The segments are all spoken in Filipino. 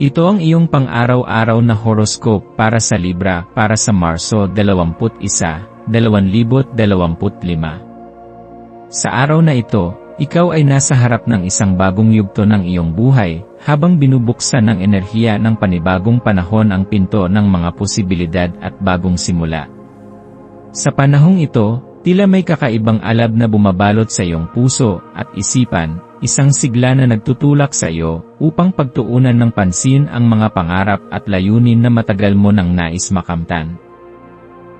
Ito ang iyong pang-araw-araw na horoscope para sa Libra para sa Marso 21, 2025. Sa araw na ito, ikaw ay nasa harap ng isang bagong yugto ng iyong buhay, habang binubuksan ng enerhiya ng panibagong panahon ang pinto ng mga posibilidad at bagong simula. Sa panahong ito, tila may kakaibang alab na bumabalot sa iyong puso at isipan, isang sigla na nagtutulak sa iyo upang pagtuunan ng pansin ang mga pangarap at layunin na matagal mo nang nais makamtan.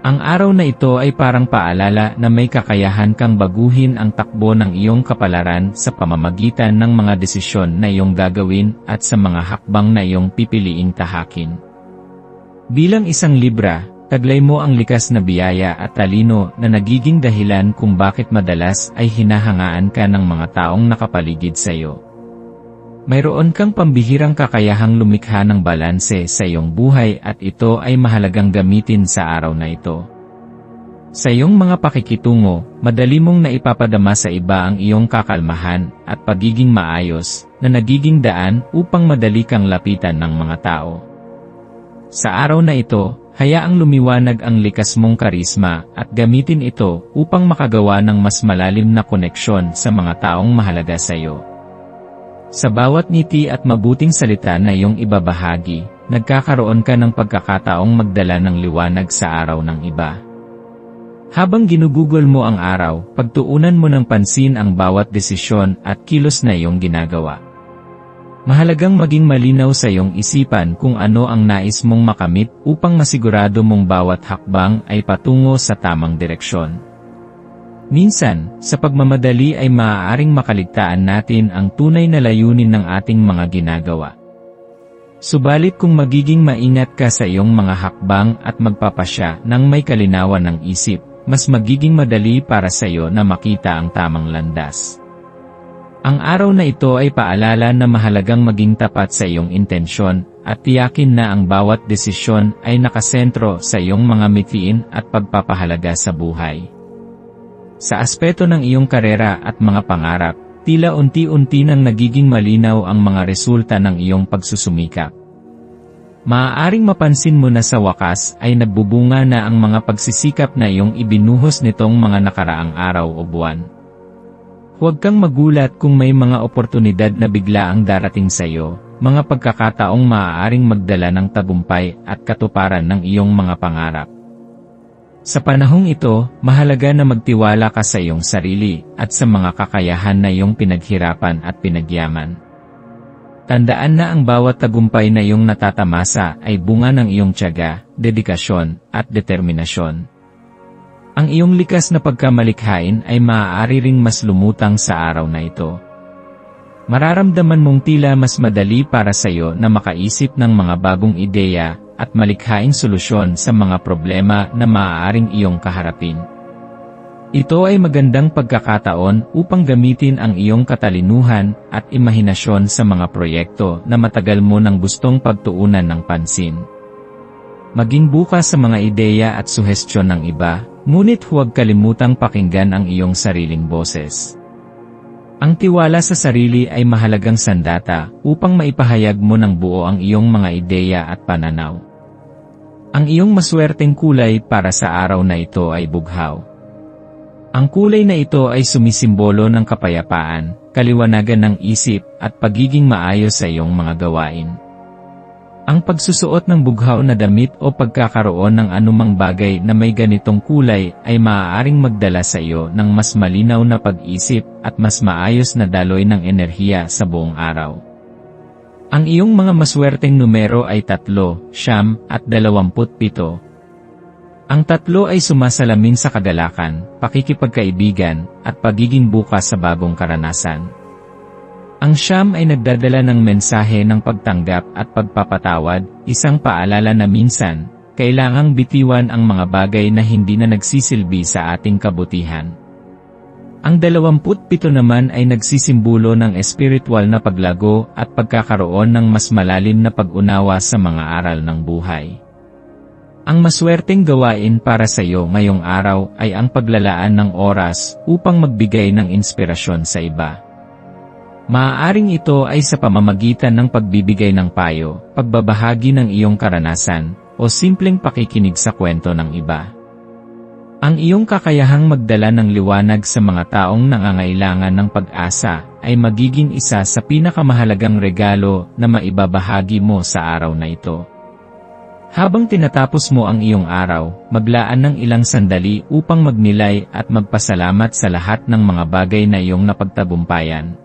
Ang araw na ito ay parang paalala na may kakayahan kang baguhin ang takbo ng iyong kapalaran sa pamamagitan ng mga desisyon na iyong gagawin at sa mga hakbang na iyong pipiliing tahakin. Bilang isang Libra, taglay mo ang likas na biyaya at talino na nagiging dahilan kung bakit madalas ay hinahangaan ka ng mga taong nakapaligid sa iyo. Mayroon kang pambihirang kakayahang lumikha ng balanse sa iyong buhay at ito ay mahalagang gamitin sa araw na ito. Sa iyong mga pakikitungo, madali mong naipapadama sa iba ang iyong kakalmahan at pagiging maayos na nagiging daan upang madali kang lapitan ng mga tao. Sa araw na ito, Hayaang lumiwanag ang likas mong karisma at gamitin ito upang makagawa ng mas malalim na koneksyon sa mga taong mahalaga sa iyo. Sa bawat ngiti at mabuting salita na iyong ibabahagi, nagkakaroon ka ng pagkakataong magdala ng liwanag sa araw ng iba. Habang ginugugol mo ang araw, pagtuunan mo ng pansin ang bawat desisyon at kilos na iyong ginagawa. Mahalagang maging malinaw sa iyong isipan kung ano ang nais mong makamit upang masigurado mong bawat hakbang ay patungo sa tamang direksyon. Minsan, sa pagmamadali ay maaaring makaligtaan natin ang tunay na layunin ng ating mga ginagawa. Subalit kung magiging maingat ka sa iyong mga hakbang at magpapasya ng may kalinawan ng isip, mas magiging madali para sa iyo na makita ang tamang landas. Ang araw na ito ay paalala na mahalagang maging tapat sa iyong intensyon, at tiyakin na ang bawat desisyon ay nakasentro sa iyong mga mitiin at pagpapahalaga sa buhay. Sa aspeto ng iyong karera at mga pangarap, tila unti-unti nang nagiging malinaw ang mga resulta ng iyong pagsusumikap. Maaaring mapansin mo na sa wakas ay nagbubunga na ang mga pagsisikap na iyong ibinuhos nitong mga nakaraang araw o buwan. Huwag kang magulat kung may mga oportunidad na bigla ang darating sa iyo, mga pagkakataong maaaring magdala ng tagumpay at katuparan ng iyong mga pangarap. Sa panahong ito, mahalaga na magtiwala ka sa iyong sarili at sa mga kakayahan na iyong pinaghirapan at pinagyaman. Tandaan na ang bawat tagumpay na iyong natatamasa ay bunga ng iyong tiyaga, dedikasyon, at determinasyon. Ang iyong likas na pagkamalikhain ay maaari ring mas lumutang sa araw na ito. Mararamdaman mong tila mas madali para sa iyo na makaisip ng mga bagong ideya at malikhaing solusyon sa mga problema na maaaring iyong kaharapin. Ito ay magandang pagkakataon upang gamitin ang iyong katalinuhan at imahinasyon sa mga proyekto na matagal mo nang gustong pagtuunan ng pansin. Maging bukas sa mga ideya at suhestyon ng iba, Ngunit huwag kalimutang pakinggan ang iyong sariling boses. Ang tiwala sa sarili ay mahalagang sandata upang maipahayag mo ng buo ang iyong mga ideya at pananaw. Ang iyong maswerteng kulay para sa araw na ito ay bughaw. Ang kulay na ito ay sumisimbolo ng kapayapaan, kaliwanagan ng isip at pagiging maayos sa iyong mga gawain. Ang pagsusuot ng bughaw na damit o pagkakaroon ng anumang bagay na may ganitong kulay ay maaaring magdala sa iyo ng mas malinaw na pag-isip at mas maayos na daloy ng enerhiya sa buong araw. Ang iyong mga maswerteng numero ay tatlo, siyam, at dalawamput pito. Ang tatlo ay sumasalamin sa kagalakan, pakikipagkaibigan, at pagiging bukas sa bagong karanasan. Ang siyam ay nagdadala ng mensahe ng pagtanggap at pagpapatawad, isang paalala na minsan, kailangang bitiwan ang mga bagay na hindi na nagsisilbi sa ating kabutihan. Ang 27 naman ay nagsisimbolo ng espiritual na paglago at pagkakaroon ng mas malalim na pag-unawa sa mga aral ng buhay. Ang maswerteng gawain para sa iyo ngayong araw ay ang paglalaan ng oras upang magbigay ng inspirasyon sa iba. Maaaring ito ay sa pamamagitan ng pagbibigay ng payo, pagbabahagi ng iyong karanasan, o simpleng pakikinig sa kwento ng iba. Ang iyong kakayahang magdala ng liwanag sa mga taong nangangailangan ng pag-asa ay magiging isa sa pinakamahalagang regalo na maibabahagi mo sa araw na ito. Habang tinatapos mo ang iyong araw, maglaan ng ilang sandali upang magnilay at magpasalamat sa lahat ng mga bagay na iyong napagtagumpayan.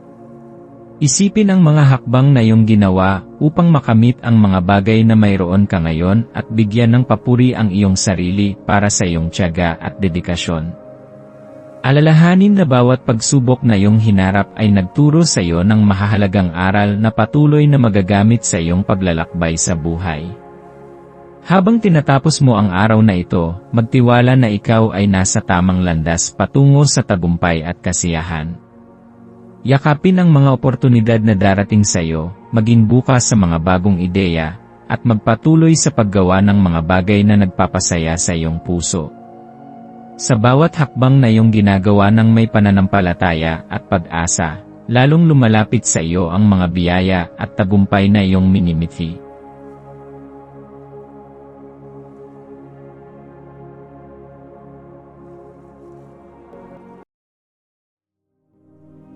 Isipin ang mga hakbang na iyong ginawa upang makamit ang mga bagay na mayroon ka ngayon at bigyan ng papuri ang iyong sarili para sa iyong tiyaga at dedikasyon. Alalahanin na bawat pagsubok na iyong hinarap ay nagturo sa iyo ng mahahalagang aral na patuloy na magagamit sa iyong paglalakbay sa buhay. Habang tinatapos mo ang araw na ito, magtiwala na ikaw ay nasa tamang landas patungo sa tagumpay at kasiyahan. Yakapin ang mga oportunidad na darating sa iyo, maging bukas sa mga bagong ideya, at magpatuloy sa paggawa ng mga bagay na nagpapasaya sa iyong puso. Sa bawat hakbang na iyong ginagawa ng may pananampalataya at pag-asa, lalong lumalapit sa iyo ang mga biyaya at tagumpay na iyong minimithi.